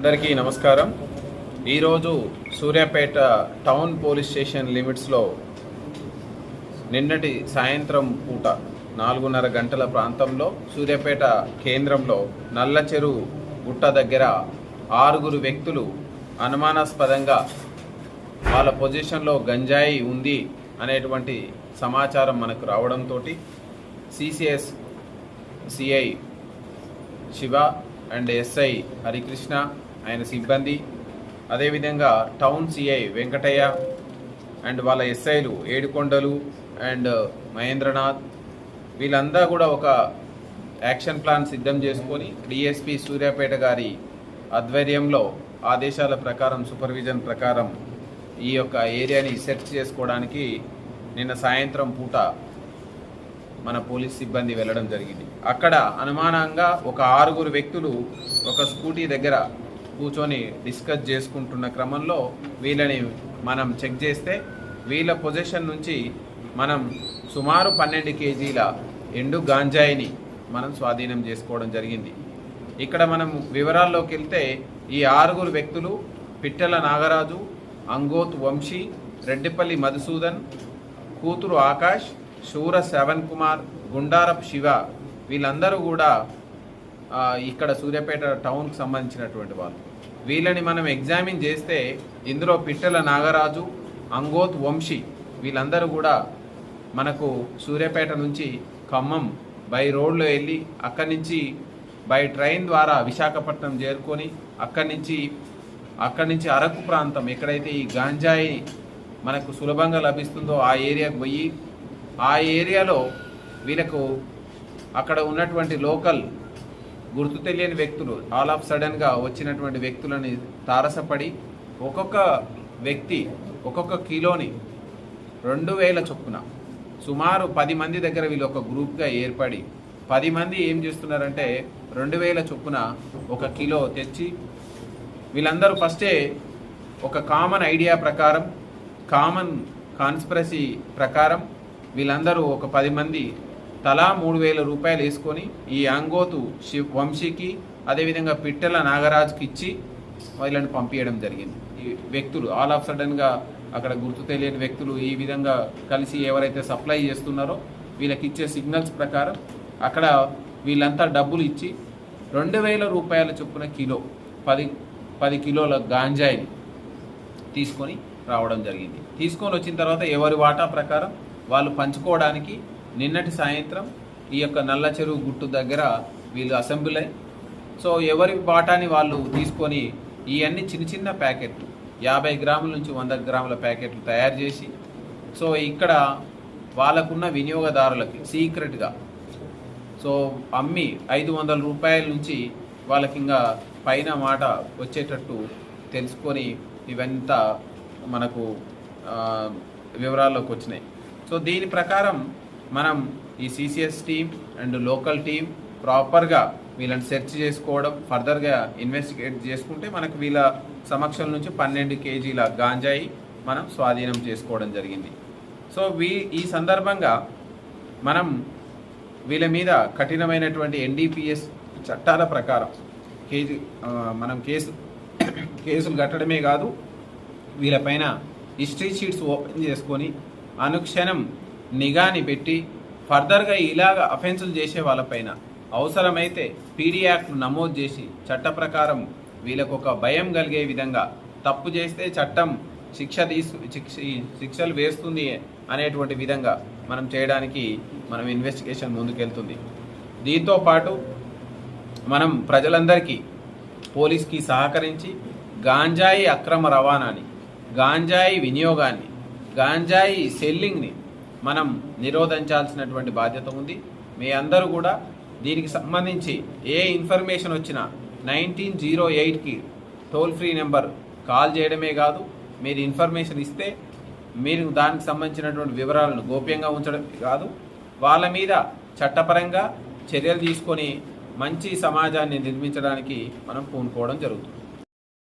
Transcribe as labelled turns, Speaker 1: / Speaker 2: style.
Speaker 1: అందరికీ నమస్కారం. ఈరోజు సూర్యాపేట టౌన్ పోలీస్ స్టేషన్ లిమిట్స్లో నిన్నటి సాయంత్రం పూట నాలుగున్నర గంటల ప్రాంతంలో సూర్యాపేట కేంద్రంలో నల్ల చెరువు గుట్ట దగ్గర ఆరుగురు వ్యక్తులు అనుమానాస్పదంగా వాళ్ళ పొజిషన్లో గంజాయి ఉంది అనేటువంటి సమాచారం మనకు రావడంతో CCS CI Shiva and SI Harikrishna ఆయన సిబ్బంది అదేవిధంగా టౌన్ సిఐ వెంకటయ్య అండ్ వాళ్ళ ఎస్ఐలు ఏడుకొండలు అండ్ మహేంద్రనాథ్. వీళ్ళందరూ కూడా ఒక యాక్షన్ ప్లాన్ సిద్ధం చేసుకొని డిఎస్పి సూర్యాపేట గారి ఆధ్వర్యంలో ఆదేశాల ప్రకారం సూపర్విజన్ ప్రకారం ఈ యొక్క ఏరియాని సెర్చ్ చేసుకోవడానికి నిన్న సాయంత్రం పూట మన పోలీస్ సిబ్బంది వెళ్ళడం జరిగింది. అక్కడ అనుమానంగా ఒక ఆరుగురు వ్యక్తులు ఒక స్కూటీ దగ్గర కూర్చొని డిస్కస్ చేసుకుంటున్న క్రమంలో వీళ్ళని మనం చెక్ చేస్తే వీళ్ళ పొజిషన్ నుంచి మనం సుమారు పన్నెండు కేజీల ఎండు గాంజాయిని మనం స్వాధీనం చేసుకోవడం జరిగింది. ఇక్కడ మనం వివరాల్లోకి వెళ్తే ఈ ఆరుగురు వ్యక్తులు పిట్టెల నాగరాజు అంగోత్ వంశీ రెడ్డిపల్లి మధుసూదన్ కూతురు ఆకాష్ శూర శ్రవణ్ కుమార్ గుండారప్ శివ వీళ్ళందరూ కూడా ఇక్కడ సూర్యాపేట టౌన్కి సంబంధించినటువంటి వాళ్ళు. వీళ్ళని మనం ఎగ్జామిన్ చేస్తే ఇందులో పిట్టల నాగరాజు అంగోత్ వంశీ వీళ్ళందరూ కూడా మనకు సూర్యాపేట నుంచి ఖమ్మం బై రోడ్లో వెళ్ళి అక్కడి నుంచి బై ట్రైన్ ద్వారా విశాఖపట్నం చేరుకొని అక్కడి నుంచి అక్కడి నుంచి అరకు ప్రాంతం ఎక్కడైతే ఈ గాంజాయి మనకు సులభంగా లభిస్తుందో ఆ ఏరియాకు పోయి ఆ ఏరియాలో వీళ్ళకు అక్కడ ఉన్నటువంటి లోకల్ గుర్తు తెలియని వ్యక్తులు ఆల్ ఆఫ్ సడన్గా వచ్చినటువంటి వ్యక్తులని తారసపడి ఒక్కొక్క వ్యక్తి ఒక్కొక్క కిలోని రెండు వేల చొప్పున సుమారు పది మంది దగ్గర వీళ్ళు ఒక గ్రూప్గా ఏర్పడి పది మంది ఏం చేస్తున్నారంటే రెండు వేల చొప్పున ఒక కిలో తెచ్చి వీళ్ళందరూ ఫస్టే ఒక కామన్ ఐడియా ప్రకారం కామన్ కాన్స్పిరసీ ప్రకారం వీళ్ళందరూ ఒక పది మంది తలా మూడు వేల రూపాయలు వేసుకొని ఈ అంగోతు శివ వంశీకి అదేవిధంగా పిట్టెల నాగరాజుకి ఇచ్చి వీళ్ళని పంపించడం జరిగింది. ఈ వ్యక్తులు ఆల్ ఆఫ్ సడన్గా అక్కడ గుర్తు తెలియని వ్యక్తులు ఈ విధంగా కలిసి ఎవరైతే సప్లై చేస్తున్నారో వీళ్ళకి ఇచ్చే సిగ్నల్స్ ప్రకారం అక్కడ వీళ్ళంతా డబ్బులు ఇచ్చి రెండు వేల రూపాయల చొప్పున కిలో పది పది కిలోల గాంజాయిని తీసుకొని రావడం జరిగింది. తీసుకొని వచ్చిన తర్వాత ఎవరి వాటా ప్రకారం వాళ్ళు పంచుకోవడానికి నిన్నటి సాయంత్రం ఈ యొక్క నల్ల చెరువు గుట్టు దగ్గర వీళ్ళు అసెంబ్లీ అయి సో ఎవరి బాటాని వాళ్ళు తీసుకొని ఇవన్నీ చిన్న చిన్న ప్యాకెట్లు యాభై గ్రాముల నుంచి వంద గ్రాముల ప్యాకెట్లు తయారు చేసి సో ఇక్కడ వాళ్ళకున్న వినియోగదారులకి సీక్రెట్గా సో అమ్మి ఐదు వందల రూపాయల నుంచి వాళ్ళకి ఇంకా పైన మాట వచ్చేటట్టు తెలుసుకొని ఇవంతా మనకు వివరాల్లోకి వచ్చినాయి. సో దీని ప్రకారం మనం ఈ CCS team and local team ప్రాపర్గా వీళ్ళని సెర్చ్ చేసుకోవడం ఫర్దర్గా ఇన్వెస్టిగేట్ చేసుకుంటే మనకు వీళ్ళ సమక్షం నుంచి పన్నెండు కేజీల గాంజాయి మనం స్వాధీనం చేసుకోవడం జరిగింది. సో వీ ఈ సందర్భంగా మనం వీళ్ళ మీద కఠినమైనటువంటి ఎన్డీపీఎస్ చట్టాల ప్రకారం కేజీ మనం కేసు కేసులు కట్టడమే కాదు వీళ్ళపైన హిస్టరీ షీట్స్ ఓపెన్ చేసుకొని అనుక్షణం నిఘాని పెట్టి ఫర్దర్గా ఇలాగ అఫెన్సులు చేసే వాళ్ళపైన అవసరమైతే పీడీ యాక్ట్ నమోదు చేసి చట్ట ప్రకారం వీళ్ళకు ఒక భయం కలిగే విధంగా తప్పు చేస్తే చట్టం శిక్ష తీసు శిక్ష శిక్షలు వేస్తుంది అనేటువంటి విధంగా మనం చేయడానికి మనం ఇన్వెస్టిగేషన్ ముందుకెళ్తుంది. దీంతో పాటు మనం ప్రజలందరికీ పోలీస్కి సహకరించి గాంజాయి అక్రమ రవాణాని గాంజాయి వినియోగాన్ని గాంజాయి సెల్లింగ్ని మనం నిరోధించాల్సినటువంటి బాధ్యత ఉంది. మీ అందరూ కూడా దీనికి సంబంధించి ఏ ఇన్ఫర్మేషన్ వచ్చినా నైన్టీన్ జీరో ఎయిట్కి టోల్ ఫ్రీ నెంబర్ కాల్ చేయడమే కాదు మీరు ఇన్ఫర్మేషన్ ఇస్తే మీరు దానికి సంబంధించినటువంటి వివరాలను గోప్యంగా ఉంచడం కాదు. వాళ్ళ మీద చట్టపరంగా చర్యలు తీసుకొని మంచి సమాజాన్ని నిర్మించడానికి మనం పూనుకోవడం జరుగుతుంది.